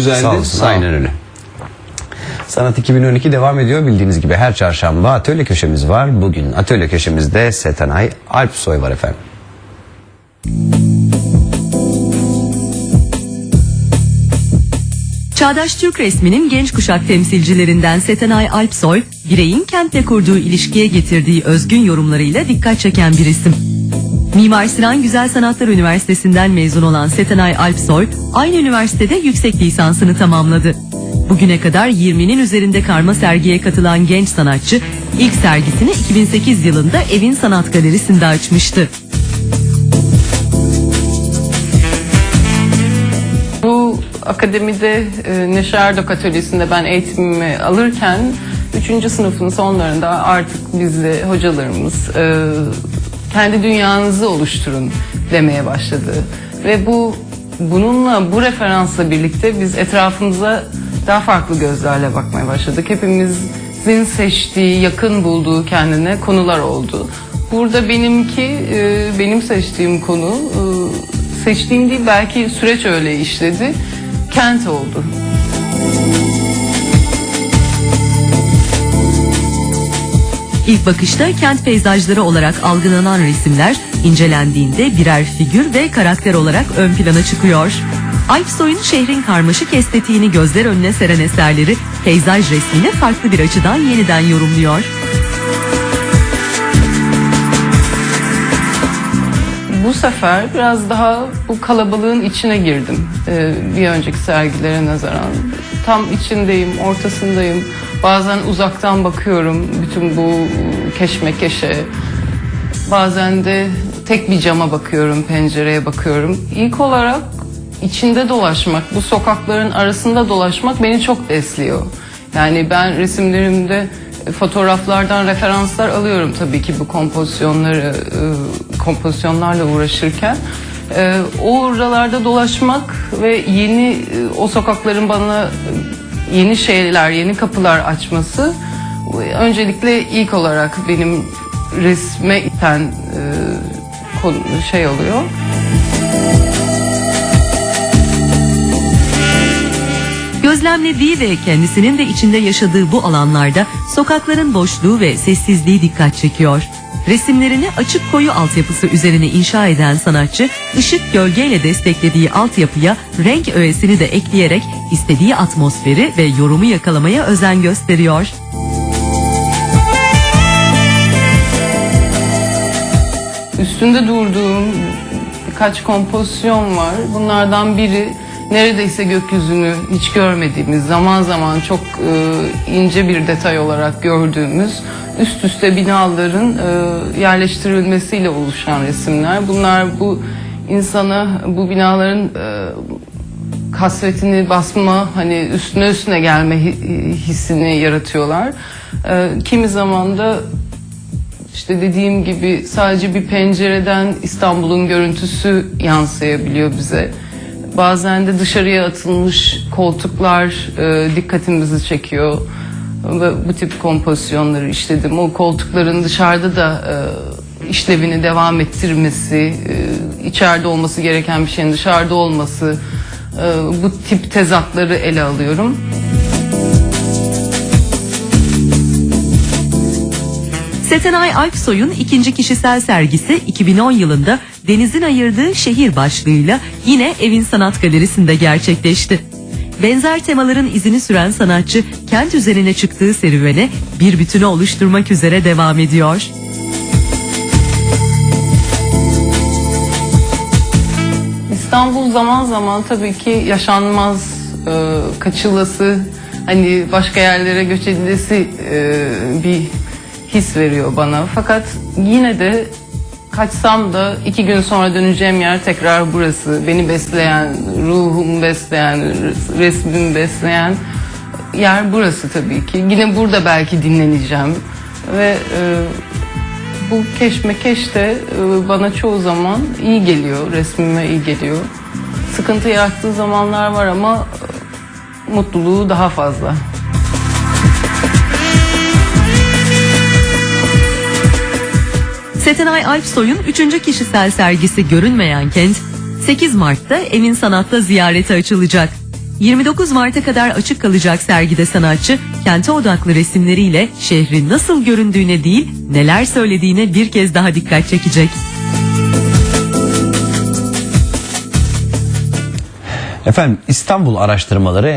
Güzeldi. Sağ olasın. Sağ ol. Aynen öyle. Sanat 2012 devam ediyor. Bildiğiniz gibi her çarşamba atölye köşemiz var. Bugün atölye köşemizde Setenay Alpsoy var efendim. Çağdaş Türk resminin genç kuşak temsilcilerinden Setenay Alpsoy, bireyin kentle kurduğu ilişkiye getirdiği özgün yorumlarıyla dikkat çeken bir isim. Mimar Sinan Güzel Sanatlar Üniversitesi'nden mezun olan Setenay Alpsoy, aynı üniversitede yüksek lisansını tamamladı. Bugüne kadar 20'nin üzerinde karma sergiye katılan genç sanatçı, ilk sergisini 2008 yılında Evin Sanat Galerisi'nde açmıştı. Bu akademide e, Neşe Erdok Atölyesi'nde ben eğitimimi alırken 3. sınıfın sonlarında artık bizde hocalarımız e, kendi dünyanızı oluşturun demeye başladı. Ve bu bununla bu referansla birlikte biz etrafımıza daha farklı gözlerle bakmaya başladık. Hepimizin seçtiği, yakın bulduğu kendine konular oldu. Burada benimki, e, benim seçtiğim konu e, seçtiğim değil belki süreç öyle işledi. Kent oldu. İlk bakışta kent peyzajları olarak algılanan resimler incelendiğinde birer figür ve karakter olarak ön plana çıkıyor. Alpsoy'un şehrin karmaşık estetiğini gözler önüne seren eserleri peyzaj resmini farklı bir açıdan yeniden yorumluyor. Bu sefer biraz daha bu kalabalığın içine girdim. Ee, bir önceki sergilere nazaran. Tam içindeyim, ortasındayım. Bazen uzaktan bakıyorum bütün bu keşmekeşe. Bazen de tek bir cama bakıyorum, pencereye bakıyorum. İlk olarak içinde dolaşmak, bu sokakların arasında dolaşmak beni çok besliyor. Yani ben resimlerimde fotoğraflardan referanslar alıyorum tabii ki bu kompozisyonları e, kompozisyonlarla uğraşırken. E, O oralarda dolaşmak ve yeni e, o sokakların bana yeni şeyler, yeni kapılar açması öncelikle ilk olarak benim resme iten e, konu şey oluyor. Gözlemlediği ve kendisinin de içinde yaşadığı bu alanlarda sokakların boşluğu ve sessizliği dikkat çekiyor. Resimlerini açık koyu altyapısı üzerine inşa eden sanatçı, ışık gölgeyle desteklediği altyapıya renk öğesini de ekleyerek istediği atmosferi ve yorumu yakalamaya özen gösteriyor. Üstünde durduğum birkaç kompozisyon var. Bunlardan biri neredeyse gökyüzünü hiç görmediğimiz, zaman zaman çok e, ince bir detay olarak gördüğümüz üst üste binaların e, yerleştirilmesiyle oluşan resimler. Bunlar bu insana bu binaların e, kasvetini basma hani üstüne üstüne gelme hi- hissini yaratıyorlar. E, kimi zaman da işte dediğim gibi sadece bir pencereden İstanbul'un görüntüsü yansıyabiliyor bize. Bazen de dışarıya atılmış koltuklar e, dikkatimizi çekiyor. Bu tip kompozisyonları işledim. O koltukların dışarıda da e, işlevini devam ettirmesi, e, içeride olması gereken bir şeyin dışarıda olması, e, bu tip tezatları ele alıyorum. Setenay Alpsoy'un ikinci kişisel sergisi 2010 yılında Deniz'in ayırdığı şehir başlığıyla yine Evin Sanat Galerisi'nde gerçekleşti. Benzer temaların izini süren sanatçı kent üzerine çıktığı serüvene bir bütünü oluşturmak üzere devam ediyor. İstanbul zaman zaman tabii ki yaşanmaz, e, kaçılası, hani başka yerlere göç edilesi e, bir his veriyor bana. Fakat yine de kaçsam da iki gün sonra döneceğim yer tekrar burası. Beni besleyen, ruhumu besleyen, res- resmimi besleyen yer burası tabii ki. Yine burada belki dinleneceğim ve e, bu keşmekeş de e, bana çoğu zaman iyi geliyor, resmime iyi geliyor. Sıkıntı yarattığı zamanlar var ama e, mutluluğu daha fazla. Setenay Alpsoy'un üçüncü kişisel sergisi Görünmeyen Kent 8 Mart'ta Emin Sanat'ta ziyarete açılacak. 29 Mart'a kadar açık kalacak sergide sanatçı, kente odaklı resimleriyle şehrin nasıl göründüğüne değil, neler söylediğine bir kez daha dikkat çekecek. Efendim İstanbul Araştırmaları